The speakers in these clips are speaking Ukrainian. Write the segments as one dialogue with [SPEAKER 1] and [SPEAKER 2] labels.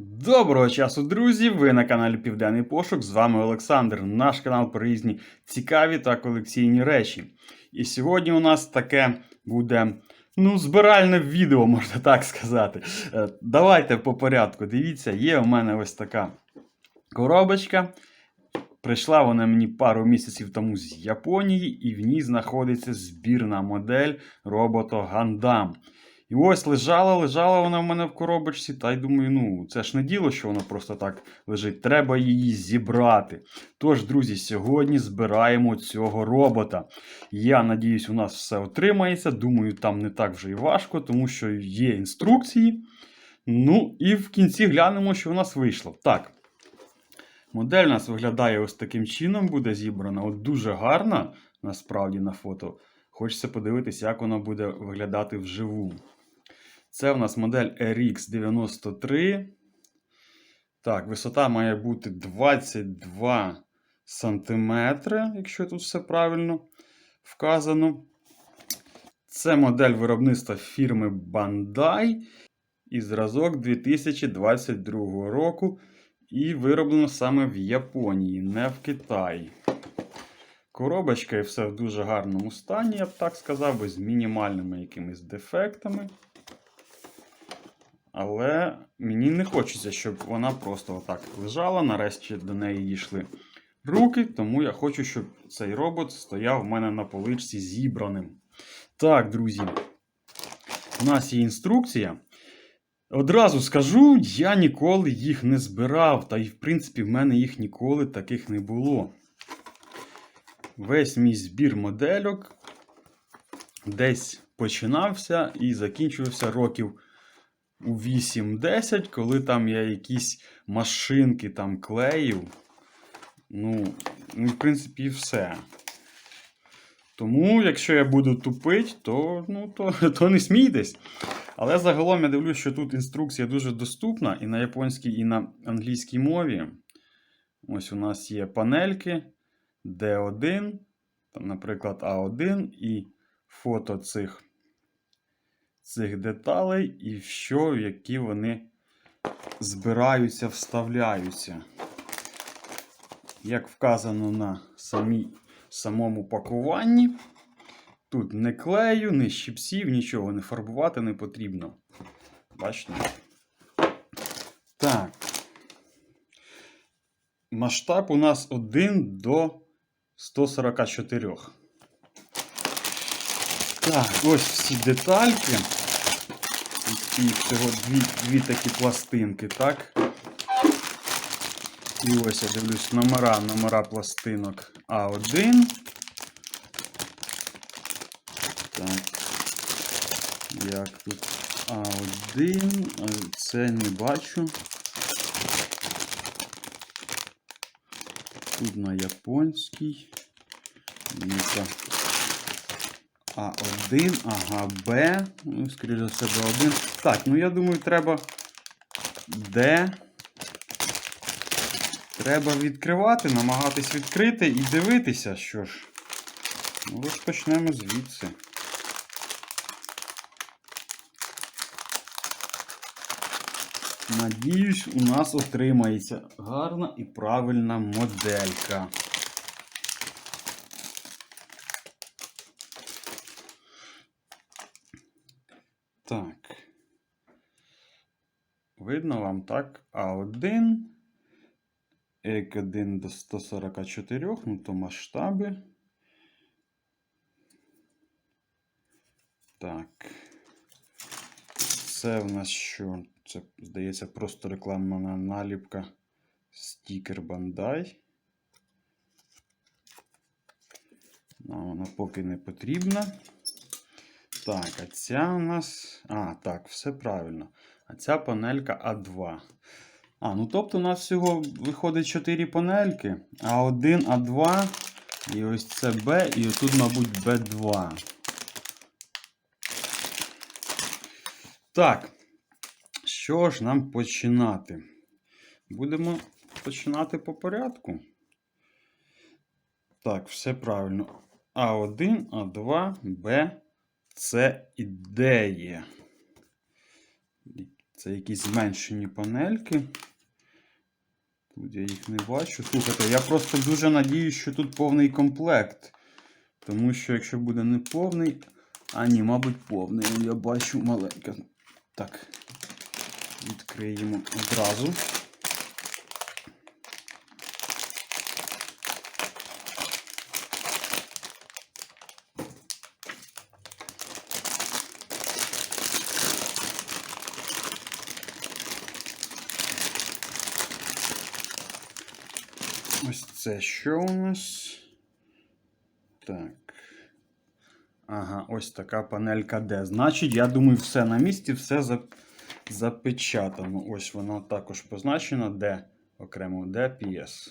[SPEAKER 1] Доброго часу, друзі! Ви на каналі Південний Пошук. З вами Олександр, наш канал про різні цікаві та колекційні речі. І сьогодні у нас таке буде ну, збиральне відео, можна так сказати. Е, Давайте по порядку. Дивіться, є у мене ось така коробочка. Прийшла вона мені пару місяців тому з Японії, і в ній знаходиться збірна модель робота Гандам. І ось лежала, лежала вона в мене в коробочці, та й думаю, ну це ж не діло, що воно просто так лежить. Треба її зібрати. Тож, друзі, сьогодні збираємо цього робота. Я надіюсь, у нас все отримається. Думаю, там не так вже і важко, тому що є інструкції. Ну, і в кінці глянемо, що у нас вийшло. Так. Модель у нас виглядає ось таким чином, буде зібрана. От дуже гарна, насправді, на фото. Хочеться подивитися, як вона буде виглядати вживу. Це в нас модель RX93. Так, висота має бути 22 см, якщо тут все правильно вказано. Це модель виробництва фірми Bandai і зразок 2022 року. І вироблено саме в Японії, не в Китаї. Коробочка і все в дуже гарному стані, я б так сказав, з мінімальними якимись дефектами. Але мені не хочеться, щоб вона просто отак лежала. Нарешті до неї дійшли руки, тому я хочу, щоб цей робот стояв в мене на поличці зібраним. Так, друзі, у нас є інструкція. Одразу скажу, я ніколи їх не збирав, та й, в принципі, в мене їх ніколи таких не було. Весь мій збір модельок десь починався і закінчувався років у 8-10, коли там я якісь машинки там клеїв. Ну, ну, в принципі, і все. Тому, якщо я буду тупить, то, ну, то, то не смійтесь. Але загалом я дивлюсь, що тут інструкція дуже доступна і на японській, і на англійській мові. Ось у нас є панельки D1, там, наприклад, А1 і фото цих, цих деталей, і в що, в які вони збираються, вставляються. Як вказано на самій, самому пакуванні, тут не клею, не щипсів, нічого не фарбувати не потрібно. Бачите? Так. Масштаб у нас 1 до 144. Так, ось всі детальки. І всього дві, дві такі пластинки, так? І ось я дивлюсь номера, номера пластинок А1. Так. Як тут А1, це не бачу. Тут на японській. Ну-ка. А1, ага, Б. Ну, скоріше за все, Б1. Так, ну я думаю, треба Д. Треба відкривати, намагатись відкрити і дивитися, що ж. Ну, розпочнемо звідси. Надіюсь, у нас отримається гарна і правильна моделька. Так. Видно вам так? А1. Ек 1 до 144, ну то масштаби. Так. Це в нас що? Це, здається, просто рекламна наліпка стікер Bandai. Нам вона поки не потрібна. Так, а ця у нас. А, так, все правильно. А ця панелька А2. А, ну тобто у нас всього виходить 4 панельки. А1, А2. І ось це Б, і отут, мабуть, Б2. Так. Що ж нам починати? Будемо починати по порядку. Так, все правильно. А1, А2, Б, С і Д є. Це якісь зменшені панельки. Тут я їх не бачу. Слухайте, я просто дуже надіюсь, що тут повний комплект. Тому що якщо буде не повний. А ні, мабуть, повний. Я бачу маленьке. Так. Відкриємо одразу. Ось це що у нас? Так. Ага, ось така панелька D. Значить, я думаю, все на місці, все запечатано. Ось вона також позначена D. Окремо DPS.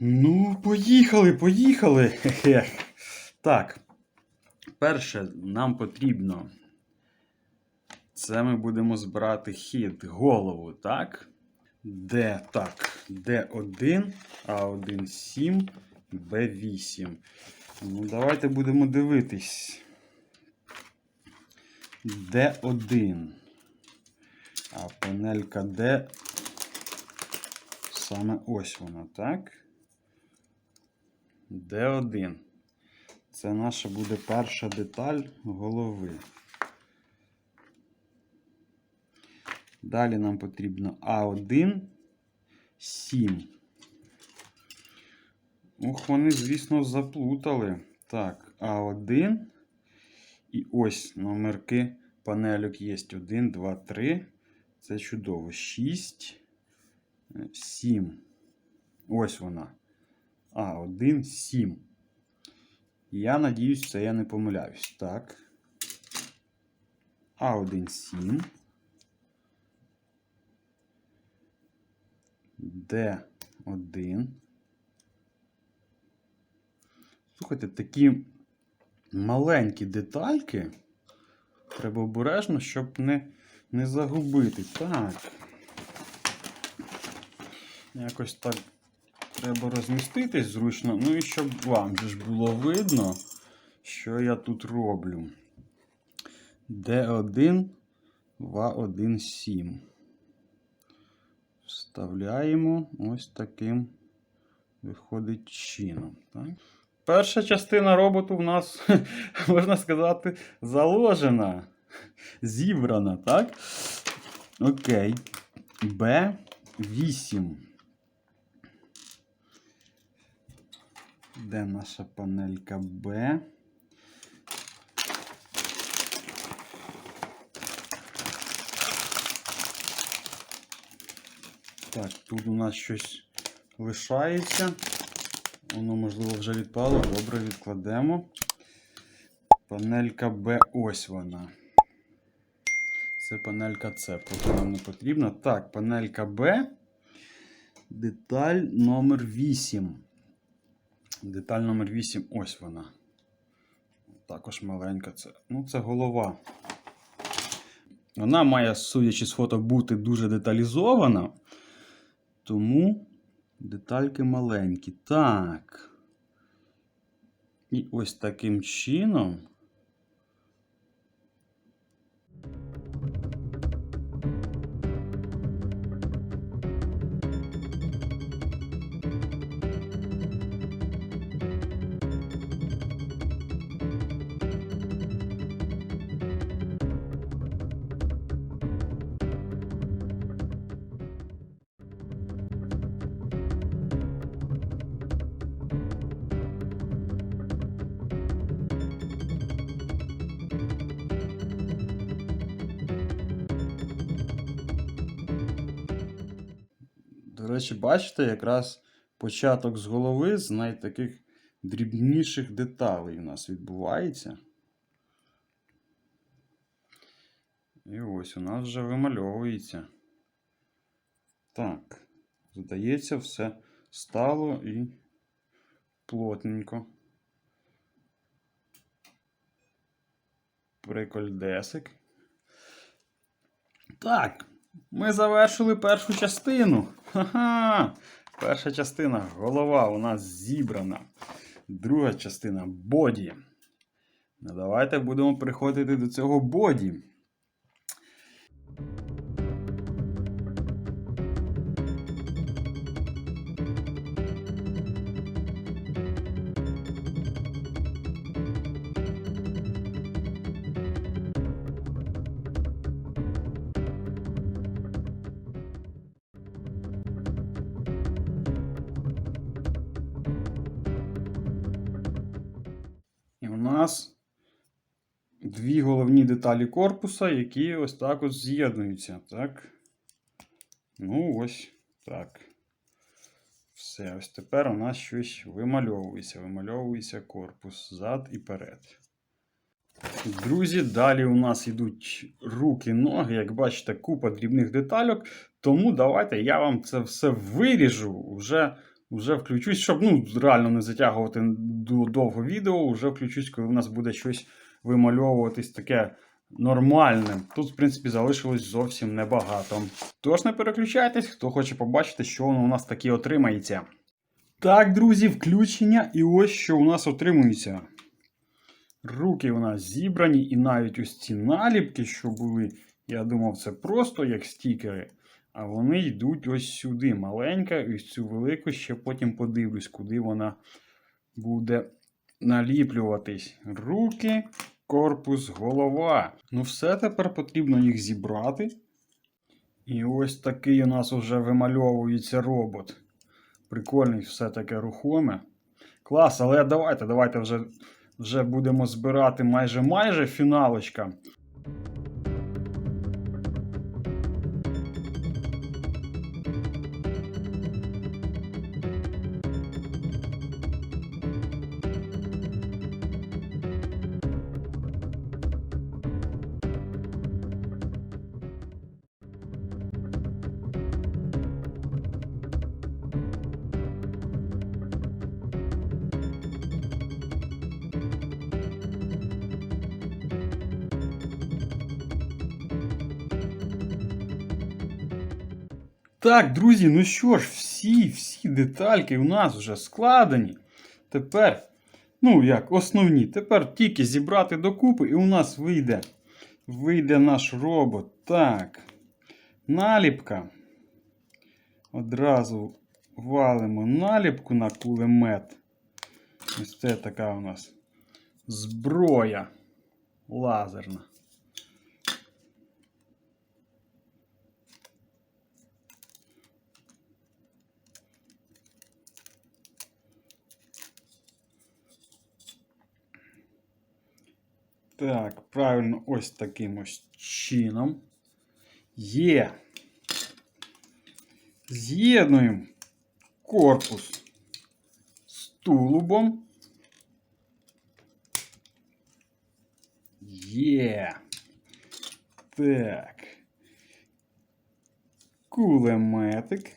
[SPEAKER 1] Ну, поїхали, поїхали. Так. Перше, нам потрібно. Це ми будемо збирати хід, голову, так? Д, так, Д1, А1, 7, Б8. Ну, давайте будемо дивитись. Д1. А панелька Д. Саме ось вона, так? Д1. Це наша буде перша деталь голови. Далі нам потрібно А1, 7. Ох, вони, звісно, заплутали. Так, А1. І ось номерки панельок є 1, 2, 3. Це чудово. 6, 7. Ось вона. А1, 7. Я надіюсь, це я не помиляюсь. Так. А1, 7. Д1. Слухайте, такі маленькі детальки. Треба обережно, щоб не, не загубити. Так. Якось так треба розміститись зручно. Ну і щоб вам ж було видно, що я тут роблю. Д1, ВА1, 7 вставляємо ось таким виходить чином. Так? Перша частина роботу в нас, можна сказати, заложена, зібрана, так? Окей. Б8. Де наша панелька Б? Так, тут у нас щось лишається. Воно, можливо, вже відпало. Добре, відкладемо. Панелька Б, ось вона. Це панелька С, поки нам не потрібно. Так, панелька Б. Деталь номер 8. Деталь номер 8, ось вона. Також маленька це. Ну, це голова. Вона має, судячи з фото, бути дуже деталізована. Тому детальки маленькі. Так. І ось таким чином. Речі, бачите, якраз початок з голови з найтаких дрібніших деталей у нас відбувається. І ось у нас вже вимальовується. Так, здається, все стало і плотненько. Прикольдесик. Так, ми завершили першу частину. Ха-ха! Перша частина голова у нас зібрана. Друга частина боді. Ну, давайте будемо приходити до цього боді. Нас дві головні деталі корпуса, які ось так ось з'єднуються. Так. Ну, ось так. Все, ось тепер у нас щось вимальовується. Вимальовується корпус зад і перед. Друзі, далі у нас йдуть руки, ноги, як бачите, купа дрібних детальок. Тому давайте я вам це все виріжу. Вже, вже включусь, щоб ну, реально не затягувати довго відео. Вже включусь, коли у нас буде щось вимальовуватись таке нормальне. Тут, в принципі, залишилось зовсім небагато. Тож не переключайтесь, хто хоче побачити, що воно у нас таке отримається. Так, друзі, включення, і ось що у нас отримується. Руки у нас зібрані, і навіть ось ці наліпки, що були, я думав, це просто як стікери. А вони йдуть ось сюди. Маленька, і цю велику ще потім подивлюсь, куди вона буде наліплюватись. Руки, корпус, голова. Ну, все тепер потрібно їх зібрати. І ось такий у нас вже вимальовується робот. Прикольний, все таке рухоме. Клас, але давайте, давайте вже, вже будемо збирати майже майже фіналочка. Так, друзі, ну що ж, всі, всі детальки у нас вже складені. Тепер, ну як, основні. Тепер тільки зібрати докупи, і у нас вийде, вийде наш робот. Так. Наліпка. Одразу валимо наліпку на кулемет. Ось це така у нас зброя лазерна. Так, правильно, ось таким ось чином. Є. З'єднуємо корпус з тулубом. Є. Так. Кулеметик.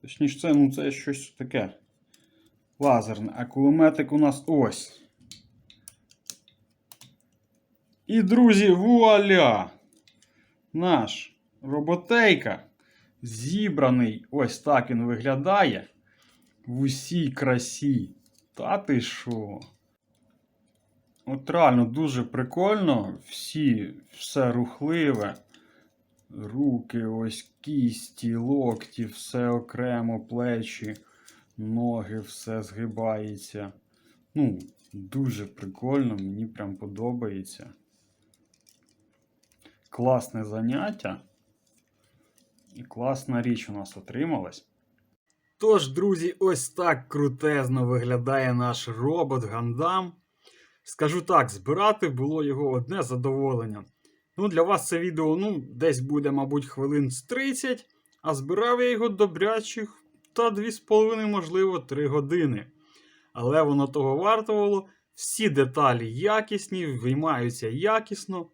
[SPEAKER 1] Точніше, це, ну, це щось таке лазерне. А кулеметик у нас ось. І, друзі, вуаля! Наш роботейка зібраний. Ось так він виглядає. В усій красі. Та ти що? От реально дуже прикольно. Всі, все рухливе. Руки, ось кісті, локті, все окремо, плечі, ноги, все згибається. Ну, дуже прикольно, мені прям подобається. Класне заняття. І класна річ у нас отрималась. Тож, друзі, ось так крутезно виглядає наш робот Гандам. Скажу так, збирати було його одне задоволення. Ну, для вас це відео ну, десь буде, мабуть, хвилин з 30, а збирав я його добрячих та 2,5, можливо, 3 години. Але воно того вартувало. Всі деталі якісні, виймаються якісно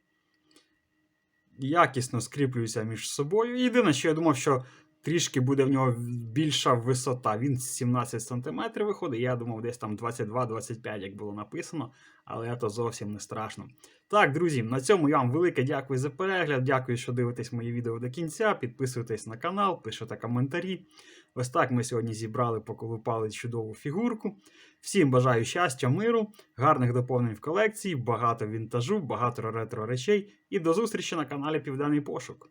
[SPEAKER 1] якісно скріплюються між собою. Єдине, що я думав, що трішки буде в нього більша висота. Він 17 см виходить. Я думав, десь там 22-25, як було написано, але це зовсім не страшно. Так, друзі, на цьому я вам велике дякую за перегляд. Дякую, що дивитесь мої відео до кінця. Підписуйтесь на канал, пишете коментарі. Ось так ми сьогодні зібрали, поколупали чудову фігурку. Всім бажаю щастя, миру, гарних доповнень в колекції, багато вінтажу, багато ретро речей. І до зустрічі на каналі Південний Пошук.